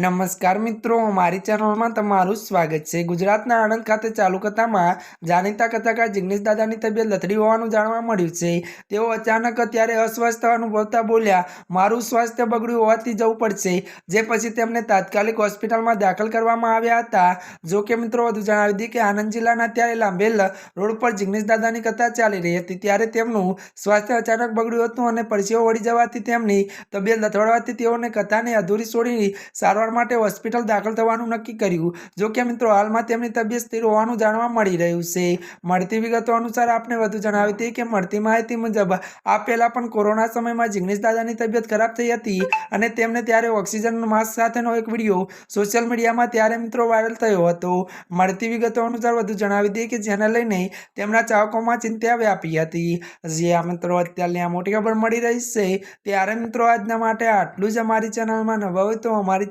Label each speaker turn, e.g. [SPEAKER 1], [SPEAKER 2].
[SPEAKER 1] નમસ્કાર મિત્રો, મારી ચેનલમાં તમારું સ્વાગત છે. ગુજરાતના આણંદ ખાતે ચાલુ કથામાં જાણીતા કથાકાર જિગ્નેશ દાદાની તબિયત લથડી હોવાનું જાણવા મળ્યું છે. તેઓ અચાનક ત્યારે અસ્વસ્થ અનુભવતા બોલ્યા, મારું સ્વાસ્થ્ય બગડ્યું હોવાથી જવું પડશે. જે પછી તેમને તાત્કાલિક હોસ્પિટલમાં દાખલ કરવામાં આવ્યા હતા. જો કે મિત્રો, વધુ જણાવી દીધી કે આણંદ જિલ્લાના ત્યારે લાંબેલ રોડ પર જિગ્નેશ દાદાની કથા ચાલી રહી હતી. ત્યારે તેમનું સ્વાસ્થ્ય અચાનક બગડ્યું હતું અને પરસેવો વળી જવાથી તેમની તબિયત લથડવાથી તેઓને કથાને અધૂરી છોડી સારવાર માટે હોસ્પિટલ દાખલ થવાનું નક્કી કર્યું. જો કે મિત્રો, હાલમાં તેમની તબિયત સ્થિર હોવાનું જાણવા મળી રહ્યું છે. મળતી વિગતો અનુસાર આપને વધુ જણાવી હતી કે મળતી માહિતી મુજબ, આ પહેલાં પણ કોરોના સમયમાં જિગ્નેશ દાદાની તબિયત ખરાબ થઈ હતી અને તેમને ત્યારે ઓક્સિજન માસ્ક સાથેનો એક વીડિયો સોશિયલ મીડિયામાં ત્યારે મિત્રો વાયરલ થયો હતો. મળતી વિગતો અનુસાર વધુ જણાવી હતી કે જેને લઈને તેમના ચાહકોમાં ચિંતા વ્યાપી હતી. જે આ મિત્રો અત્યારની આ મોટી ખબર મળી રહી છે. ત્યારે મિત્રો, આજના માટે આટલું જ. અમારી ચેનલમાં નવા હોય તો અમારી